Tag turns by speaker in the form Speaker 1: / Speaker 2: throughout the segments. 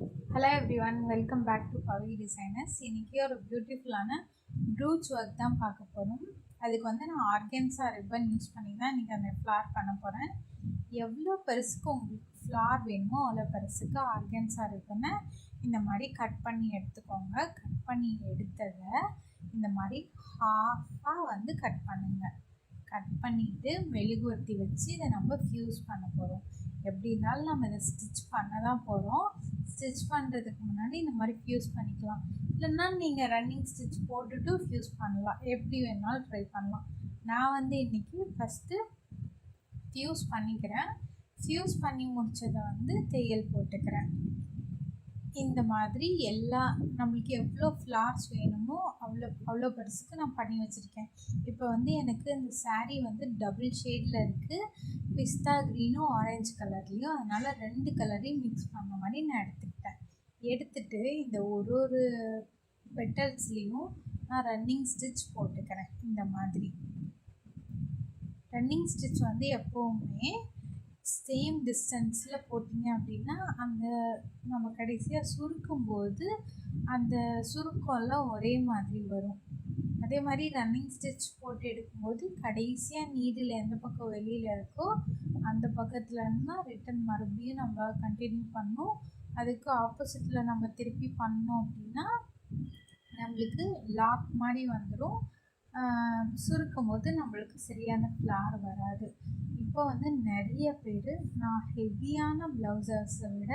Speaker 1: Hello everyone welcome back to Pavi designers இன்றைக்கி ஒரு பியூட்டிஃபுல்லான ப்ரூச் ஒர்க் தான் பார்க்க போகிறோம் அதுக்கு வந்து நான் ஆர்கன்ஸா ரிப்பன் யூஸ் பண்ணி தான் இன்றைக்கி அந்த ஃப்ளார் பண்ண போகிறேன் எவ்வளோ பெருசுக்கு உங்களுக்கு ஃப்ளார் வேணுமோ அவ்வளோ பெருசுக்கு ஆர்கன்ஸா ரிப்பனை இந்த மாதிரி கட் பண்ணி எடுத்துக்கோங்க. கட் பண்ணி எடுத்ததை இந்த மாதிரி ஹாஃபாக வந்து கட் பண்ணுங்கள் கட் பண்ணிவிட்டு மெழுகுவர்த்தி வச்சு இதை நம்ம ஃப்யூஸ் பண்ண போகிறோம் எப்படின்னாலும் நம்ம இதை ஸ்டிச் பண்ண தான் போகிறோம் ஸ்டிச் பண்ணுறதுக்கு முன்னாடி இந்த மாதிரி ஃப்யூஸ் பண்ணிக்கலாம். இல்லைன்னா நீங்கள் ரன்னிங் ஸ்டிச் போட்டுட்டு ஃப்யூஸ் பண்ணலாம். எப்படி வேணாலும் ட்ரை பண்ணலாம். நான் வந்து இன்றைக்கி ஃபஸ்ட்டு ஃப்யூஸ் பண்ணிக்கிறேன். ஃப்யூஸ் பண்ணி முடித்ததை வந்து தையல் போட்டுக்கிறேன். இந்த மாதிரி எல்லா நம்மளுக்கு எவ்வளோ ஃப்ளார்ஸ் வேணுமோ அவ்வளோ அவ்வளோ பெருசுக்கு நான் பண்ணி வச்சுருக்கேன். இப்போ வந்து எனக்கு இந்த சாரீ வந்து டபுள் ஷேடில் இருக்குது பிஸ்தா க்ரீனும் ஆரஞ்சு கலர்லேயும் அதனால் ரெண்டு கலரையும் மிக்ஸ் பண்ண மாதிரி நான் எடுத்துக்கிட்டேன். எடுத்துட்டு இந்த ஒரு ஒரு பெட்டல்ஸ்லேயும் நான் ரன்னிங் ஸ்டிச் போட்டுக்கிறேன். இந்த மாதிரி. ரன்னிங் ஸ்டிச் வந்து எப்போவுமே சேம் டிஸ்டன்ஸில் போட்டிங்க அப்படின்னா அந்த நம்ம கடைசியாக சுருக்கும்போது அந்த சுருக்கம்லாம் ஒரே மாதிரி வரும். அதே மாதிரி ரன்னிங் ஸ்டிச் போட்டு எடுக்கும்போது கடைசியாக நீடில் எந்த பக்கம் வெளியில் இருக்கோ அந்த பக்கத்தில் இருந்தால் ரிட்டன் மறுபடியும் நம்ம கண்டினியூ பண்ணோம் அதுக்கு ஆப்போசிட்டில் நம்ம திருப்பி பண்ணோம் அப்படின்னா நம்மளுக்கு லாக் மாதிரி வந்துடும் சுருக்கும் போது நம்மளுக்கு சரியான ஃப்ளார் வராது. இப்போ வந்து நிறைய பேர் நான் ஹெவியான ப்ளவுசர்ஸை விட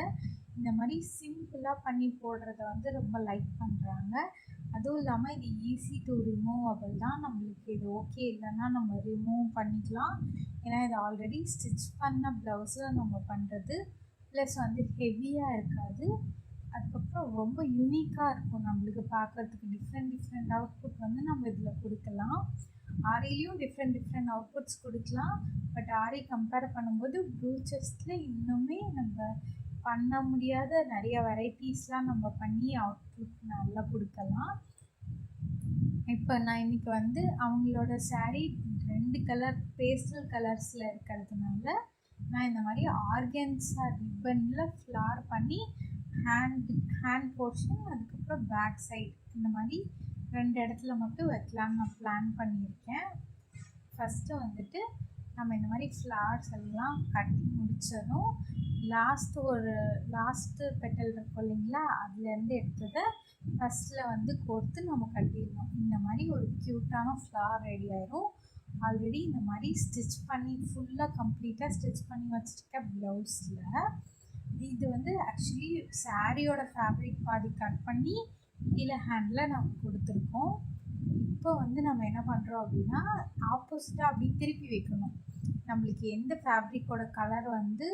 Speaker 1: இந்த மாதிரி சிம்பிளாக பண்ணி போடுறத வந்து ரொம்ப லைக் பண்ணுறாங்க அதுவும் இல்லாமல் இது ஈஸி டு ரிமூவபிள் தான். நம்மளுக்கு இது ஓகே இல்லைன்னா நம்ம ரிமூவ் பண்ணிக்கலாம். ஏன்னா இது ஆல்ரெடி ஸ்டிச் பண்ண ப்ளவுஸில் நம்ம பண்ணுறது ப்ளஸ் வந்து ஹெவியாக இருக்காது. அதுக்கப்புறம் ரொம்ப யூனிக்காக இருக்கும். நம்மளுக்கு பார்க்குறதுக்கு டிஃப்ரெண்ட் டிஃப்ரெண்ட் அவுட்புட் வந்து நம்ம இதில் கொடுக்கலாம். ஆரிலையும் டிஃப்ரெண்ட் டிஃப்ரெண்ட் அவுட்புட்ஸ் கொடுக்கலாம். பட் ஆரி கம்பேர் பண்ணும்போது ப்ளூச்சஸில் இன்னுமே நம்ம பண்ண முடியாத நிறைய வெரைட்டிஸ்லாம் நம்ம பண்ணி அவுட்புட் நல்லா கொடுக்கலாம். இப்போ நான் இன்றைக்கி வந்து அவங்களோட சாரீ ரெண்டு கலர் பேஸ்டல் கலர்ஸில் இருக்கிறதுனால நான் இந்த மாதிரி ஆர்கன்ஸாக ரிப்பனில் ஃப்ளார் பண்ணி ஹேண்ட் ஹேண்ட் போர்ஷன் அதுக்கப்புறம் பேக் சைட் இந்த மாதிரி ரெண்டு இடத்துல மட்டும் வைக்கலாம்னு நான் பிளான் பண்ணியிருக்கேன். ஃபஸ்ட்டு வந்துட்டு நம்ம இந்த மாதிரி ஃப்ளார்ஸ் எல்லாம் கட்டி முடித்ததும் லாஸ்ட்டு ஒரு லாஸ்ட்டு பெட்டல் இருக்கும் இல்லைங்களா? அதுலேருந்து எடுத்ததை ஃபஸ்ட்டில் வந்து கோர்த்து நம்ம கட்டிடணும். இந்த மாதிரி ஒரு க்யூட்டான ஃப்ளார் ரெடி ஆயிரும். ஆல்ரெடி இந்த மாதிரி ஸ்டிச் பண்ணி ஃபுல்லாக கம்ப்ளீட்டாக ஸ்டிச் பண்ணி வச்சுருக்க ப்ளவுஸில் இது வந்து ஆக்சுவலி சாரியோட ஃபேப்ரிக் பாதி கட் பண்ணி கீழே ஹேண்டில் நம்ம கொடுத்துருக்கோம். இப்போ வந்து நம்ம என்ன பண்ணுறோம் அப்படின்னா ஆப்போசிட்டாக அப்படி திருப்பி வைக்கணும். நம்மளுக்கு எந்த ஃபேப்ரிக்கோட கலர் வந்து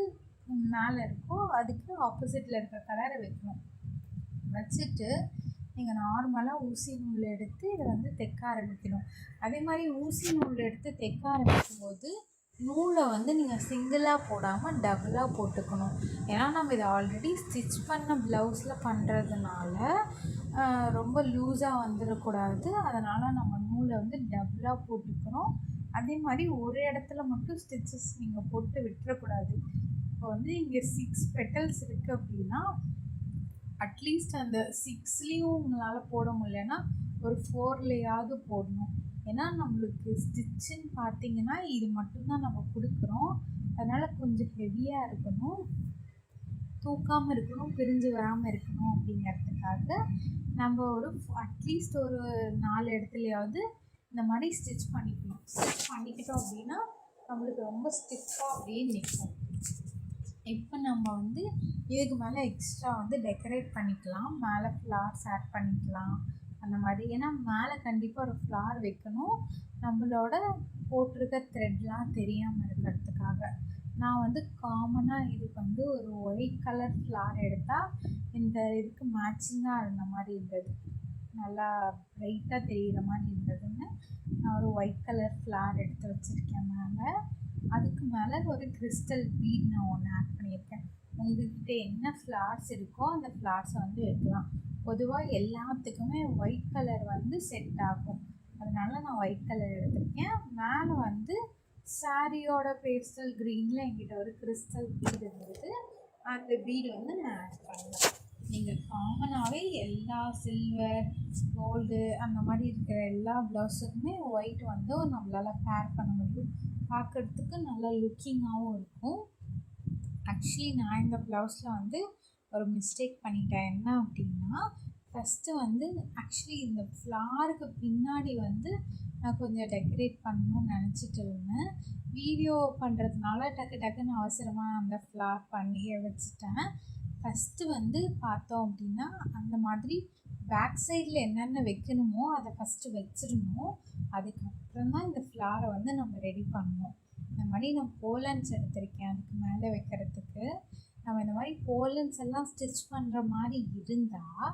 Speaker 1: மேலே இருக்கோ அதுக்கு ஆப்போசிட்டில் இருக்கிற கலரை வைக்கணும். வச்சுட்டு நீங்கள் நார்மலாக ஊசி நூல் எடுத்து இதை வந்து தைக்க ஆரம்பிக்கணும். அதே மாதிரி ஊசி நூல் எடுத்து தைக்க ஆரம்பிக்கும் போது நூலை வந்து நீங்கள் சிங்கிளாக போடாமல் டபுளாக போட்டுக்கணும். ஏன்னா நம்ம இதை ஆல்ரெடி ஸ்டிச் பண்ண ப்ளவுஸில் பண்ணுறதுனால ரொம்ப லூஸாக வந்துடக்கூடாது அதனால் நம்ம நூலை வந்து டபுளாக போட்டுக்கணும். அதே மாதிரி ஒரு இடத்துல மட்டும் ஸ்டிச்சஸ் நீங்கள் போட்டு விட்டுறக்கூடாது. இப்போ வந்து இங்கே சிக்ஸ் பெட்டல்ஸ் இருக்குது அப்படின்னா அட்லீஸ்ட் அந்த சிக்ஸ்லேயும் உங்களால் போட முடியலன்னா ஒரு ஃபோர்லேயாவது போடணும். ஏன்னா நம்மளுக்கு ஸ்டிச்சுன்னு பார்த்தீங்கன்னா இது மட்டும்தான் நம்ம கொடுக்குறோம். அதனால் கொஞ்சம் ஹெவியாக இருக்கணும். தூக்காமல் இருக்கணும் பிரிஞ்சு வராமல் இருக்கணும் அப்படிங்கிறதுக்காக நம்ம ஒரு அட்லீஸ்ட் ஒரு நாலு இடத்துலையாவது இந்த மாதிரி ஸ்டிச் பண்ணிக்கணும். ஸ்டிச் பண்ணிக்கிட்டோம் அப்படின்னா நம்மளுக்கு ரொம்ப ஸ்டிஃபாக அப்படியே நிற்கும் இப்போ நம்ம வந்து இதுக்கு மேலே எக்ஸ்ட்ரா வந்து டெக்கரேட் பண்ணிக்கலாம். மேலே ஃப்ளார்ஸ் ஆட் பண்ணிக்கலாம். அந்த மாதிரி. ஏன்னா மேலே கண்டிப்பாக ஒரு ஃப்ளார் வைக்கணும். நம்மளோட போட்டிருக்க த்ரெட்லாம் தெரியாமல் இருக்கிறதுக்காக. நான் வந்து காமனாக இதுக்கு வந்து ஒரு ஒயிட் கலர் ஃப்ளார் எடுத்தால் இந்த இதுக்கு மேட்சிங்காக இருந்த மாதிரி இருந்தது. நல்லா ப்ரைட்டாக தெரிகிற மாதிரி இருந்ததுன்னு நான் ஒரு ஒயிட் கலர் ஃப்ளார் எடுத்து வச்சுருக்கேன் மேலே. அதுக்கு மேலே ஒரு கிறிஸ்டல் பீட் நான் ஒன்று ஆட் பண்ணியிருக்கேன். உங்கள்கிட்ட என்ன ஃப்ளார்ஸ் இருக்கோ அந்த ஃப்ளார்ஸை வந்து வைக்கலாம் பொதுவாக எல்லாத்துக்குமே ஒயிட் கலர் வந்து செட் ஆகும். அதனால நான் ஒயிட் கலர் எடுத்திருக்கேன். மேலே வந்து சாரியோட பேஸ்டல் க்ரீனில் எங்கிட்ட ஒரு கிறிஸ்டல் பீடு இருந்தது. அந்த பீடு வந்து நான் ஆட் பண்ணேன். நீங்கள் காமனாகவே எல்லா சில்வர் கோல்டு அந்த மாதிரி இருக்கிற எல்லா ப்ளவுஸுக்குமே ஒயிட் வந்து நம்மளால் பேர் பண்ண முடியும். பார்க்குறதுக்கு நல்லா லுக்கிங்காகவும் இருக்கும். ஆக்சுவலி நான் இந்த ப்ளவுஸில் வந்து ஒரு மிஸ்டேக் பண்ணிட்டேன் என்ன அப்படின்னா ஃபஸ்ட்டு வந்து ஆக்சுவலி இந்த ஃப்ளாருக்கு பின்னாடி வந்து நான் கொஞ்சம் டெக்கரேட் பண்ணணும்னு நினச்சிட்டு இருந்தேன். வீடியோ பண்ணுறதுனால டக்கு டக்குன்னு அவசரமாக அந்த ஃப்ளார் பண்ணி வச்சுட்டேன். ஃபஸ்ட்டு வந்து பார்த்தோம் அப்படின்னா அந்த மாதிரி பேக் சைடில் என்னென்ன வைக்கணுமோ அதை ஃபஸ்ட்டு வச்சிடணும். அதுக்கப்புறம் தான் இந்த ஃப்ளாரை வந்து நம்ம ரெடி பண்ணணும். இந்த மாதிரி நான் போலன்ஸ் எடுத்திருக்கேன் அதுக்கு மேலே வைக்கிறதுக்கு. நம்ம இந்த மாதிரி போலன்ஸ் எல்லாம் ஸ்டிச் பண்ணுற மாதிரி இருந்தால்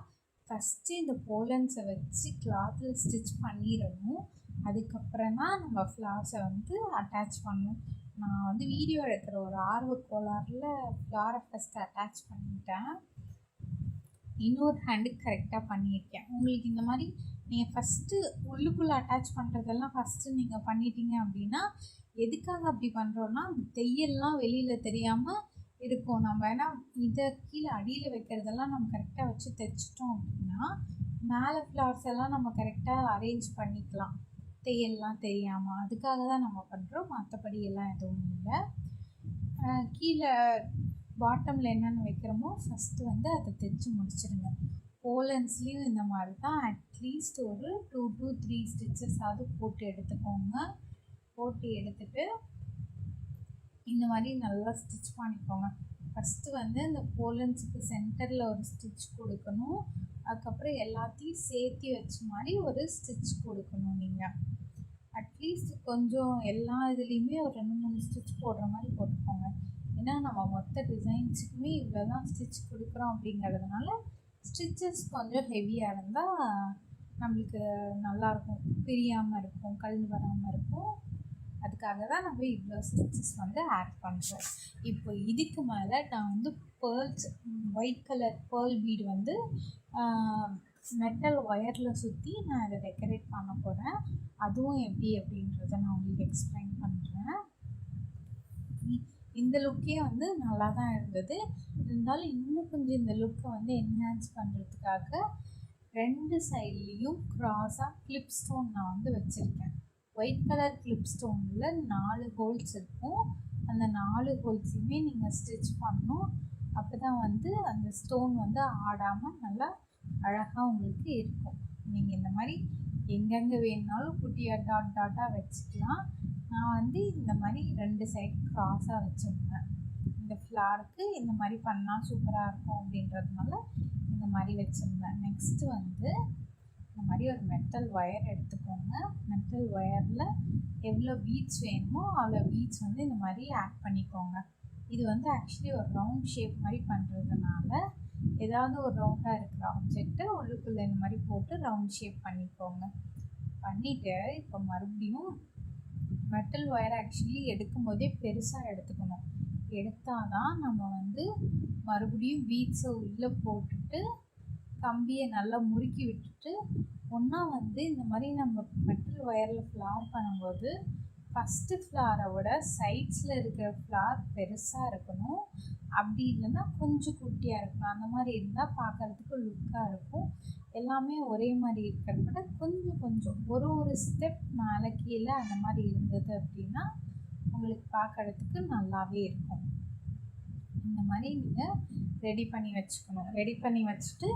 Speaker 1: ஃபஸ்ட்டு இந்த போலன்ஸை வச்சு கிளாத்தில் ஸ்டிச் பண்ணிடணும். அதுக்கப்புறம் தான் நம்ம ஃப்ளார்ஸை வந்து அட்டாச் பண்ணணும். நான் வந்து வீடியோ எடுக்கிற ஒரு ஆர்வ கோளாறில் ஃப்ளாரை ஃபஸ்ட்டு அட்டாச் பண்ணிட்டேன். இன்னொரு ஹேண்டுக்கு கரெக்டாக பண்ணியிருக்கேன். உங்களுக்கு இந்த மாதிரி நீங்கள் ஃபஸ்ட்டு உள்ளுக்குள்ளே அட்டாச் பண்ணுறதெல்லாம் ஃபஸ்ட்டு நீங்கள் பண்ணிட்டீங்க அப்படின்னா எதுக்காக அப்படி பண்ணுறோன்னா தையல்லாம் வெளியில் தெரியாமல் இருக்கும். நம்ம வேணால் இதை கீழே அடியில் வைக்கிறதெல்லாம் நம்ம கரெக்டாக வச்சு தைச்சிட்டோம் அப்படின்னா மேலே ஃப்ளவர்ஸ் எல்லாம் நம்ம கரெக்டாக அரேஞ்ச் பண்ணிக்கலாம். தையல்லாம் தெரியாமல் அதுக்காக தான் நம்ம பண்ணுறோம் மற்றபடி எல்லாம் எதுவும் இல்லை. கீழே பாட்டமில் என்னென்ன வைக்கிறோமோ ஃபஸ்ட்டு வந்து அதை தைச்சி முடிச்சிடுங்க போலன்ஸ்லேயும் இந்த மாதிரி தான். அட்லீஸ்ட் ஒரு டூ டூ த்ரீ ஸ்டிச்சஸ் ஸ்டிச்சஸாவது போட்டு எடுத்துக்கோங்க. போட்டு எடுத்துகிட்டு இந்த மாதிரி நல்லா ஸ்டிச் பண்ணிக்கோங்க. ஃபஸ்ட்டு வந்து இந்த போலன்ஸுக்கு சென்டரில் ஒரு ஸ்டிச் கொடுக்கணும். அதுக்கப்புறம் எல்லாத்தையும் சேர்த்து வச்ச மாதிரி ஒரு ஸ்டிச் கொடுக்கணும் நீங்கள் அட்லீஸ்ட் கொஞ்சம் எல்லா இதுலேயுமே ஒரு ரெண்டு மூணு ஸ்டிச் போடுற மாதிரி போட்டுக்கோங்க. ஏன்னா நம்ம மொத்த டிசைன்ஸுக்குமே இவ்வளோ தான் ஸ்டிச் கொடுக்குறோம் அப்படிங்கிறதுனால ஸ்டிச்சஸ் கொஞ்சம் ஹெவியாக இருந்தால் நம்மளுக்கு நல்லாயிருக்கும். பிரியாமல் இருக்கும் கல் வராமல் இருக்கும். அதுக்காக தான் நம்ம இவ்வளோ ஸ்டிச்சஸ் வந்து ஆட் பண்ணுறோம் இப்போ இதுக்கு மேலே நான் வந்து pearls white colour pearl bead வந்து மெட்டல் ஒயரில் சுற்றி நான் அதை டெக்கரேட் பண்ண போகிறேன் அதுவும் எப்படி அப்படின்றத நான் உங்களுக்கு எக்ஸ்பிளைன் பண்ணுறேன் இந்த லுக்கே வந்து நல்லா தான் இருந்தது. இருந்தாலும் இன்னும் கொஞ்சம் இந்த லுக்கை வந்து என்ஹான்ஸ் பண்ணுறதுக்காக ரெண்டு சைட்லேயும் க்ராஸாக கிளிப் ஸ்டோன் நான் வந்து வச்சுருக்கேன். ஒயிட் கலர் கிளிப் ஸ்டோனில் நாலு ஹோல்ஸ் இருக்கும். அந்த நாலு ஹோல்ஸையுமே நீங்கள் ஸ்டிச் பண்ணணும். அப்போ தான் வந்து அந்த ஸ்டோன் வந்து ஆடாமல் நல்லா அழகாக உங்களுக்கு இருக்கும். நீங்கள் இந்த மாதிரி எங்கெங்கே வேணுனாலும் குட்டியாக டாட் டாட்டாக வச்சுக்கலாம். நான் வந்து இந்த மாதிரி ரெண்டு சைட் க்ராஸாக வச்சுருந்தேன் இந்த ஃப்ளாருக்கு இந்த மாதிரி பண்ணால் சூப்பராக இருக்கும் அப்படின்றதுனால இந்த மாதிரி வச்சுருந்தேன். நெக்ஸ்ட்டு வந்து இந்த மாதிரி ஒரு மெட்டல் ஒயர் எடுத்துக்கோங்க. மெட்டல் ஒயரில் எவ்வளோ பீட்ஸ் வேணுமோ அவ்வளோ பீட்ஸ் வந்து இந்த மாதிரி ஆட் பண்ணிக்கோங்க. இது வந்து ஆக்சுவலி ஒரு ரவுண்ட் ஷேப் மாதிரி பண்ணுறதுனால ஏதாவது ஒரு ரவுண்டாக இருக்கிற ஆப்ஜெக்டை உள்ளுக்குள்ளே இந்த மாதிரி போட்டு ரவுண்ட் ஷேப் பண்ணிக்கோங்க. பண்ணிவிட்டு இப்போ மறுபடியும் மெட்டல் ஒயர் ஆக்சுவலி எடுக்கும் போதே பெருசாக எடுத்துக்கணும். எடுத்தால் தான் நம்ம வந்து மறுபடியும் பீட்ஸை உள்ளே போட்டுட்டு கம்பியை நல்லா முறுக்கி விட்டுட்டு ஒன்றா வந்து இந்த மாதிரி நம்ம மெட்டல் ஒயரில் ஃப்ளார் பண்ணும்போது ஃபஸ்ட்டு ஃப்ளாரை விட சைட்ஸில் இருக்கிற ஃப்ளார் பெருசாக இருக்கணும். அப்படி இல்லைன்னா கொஞ்சம் குட்டியாக இருக்கணும். அந்த மாதிரி இருந்தால் பார்க்குறதுக்கு லுக்காக இருக்கும். எல்லாமே ஒரே மாதிரி இருக்கிறத விட கொஞ்சம் கொஞ்சம். ஒரு ஒரு ஸ்டெப் மேலே கீழே அந்த மாதிரி இருந்தது அப்படின்னா உங்களுக்கு பார்க்குறதுக்கு நல்லாவே இருக்கும். இந்த மாதிரி நீங்கள் ரெடி பண்ணி வச்சுக்கணும். ரெடி பண்ணி வச்சுட்டு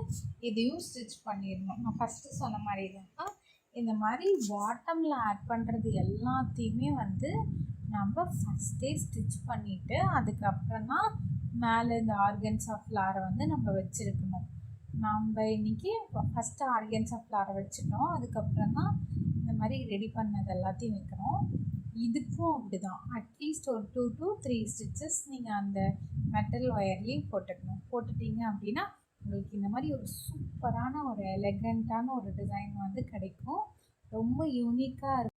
Speaker 1: இதையும் ஸ்டிச் பண்ணிடணும். நான் ஃபஸ்ட்டு சொன்ன மாதிரி தான். இந்த மாதிரி பாட்டமில் ஆட் பண்ணுறது எல்லாத்தையுமே வந்து நம்ம ஃபஸ்ட்டே ஸ்டிச் பண்ணிவிட்டு அதுக்கப்புறம் தான் மேலே இந்த ஆர்கன்ஸ் ஆஃப் ஃப்ளாரை வந்து நம்ம வச்சுருக்கணும். நம்ம இன்றைக்கி ஃபஸ்ட்டு ஆர்கன்ஸ் ஆஃப் ஃப்ளாரை வச்சுட்டோம். அதுக்கப்புறம் தான் இந்த மாதிரி ரெடி பண்ணது எல்லாத்தையும் வைக்கிறோம். இதுக்கும் அப்படி தான் அட்லீஸ்ட் ஒரு டூ டூ த்ரீ ஸ்டிச்சஸ் நீங்கள் அந்த மெட்டல் ஒயர்லேயும் போட்டுக்கணும். போட்டுட்டீங்க அப்படின்னா உங்களுக்கு இந்த மாதிரி ஒரு சூப்பரான ஒரு எலகண்ட்டான ஒரு டிசைன் வந்து கிடைக்கும். ரொம்ப யூனிக்காக இருக்கும்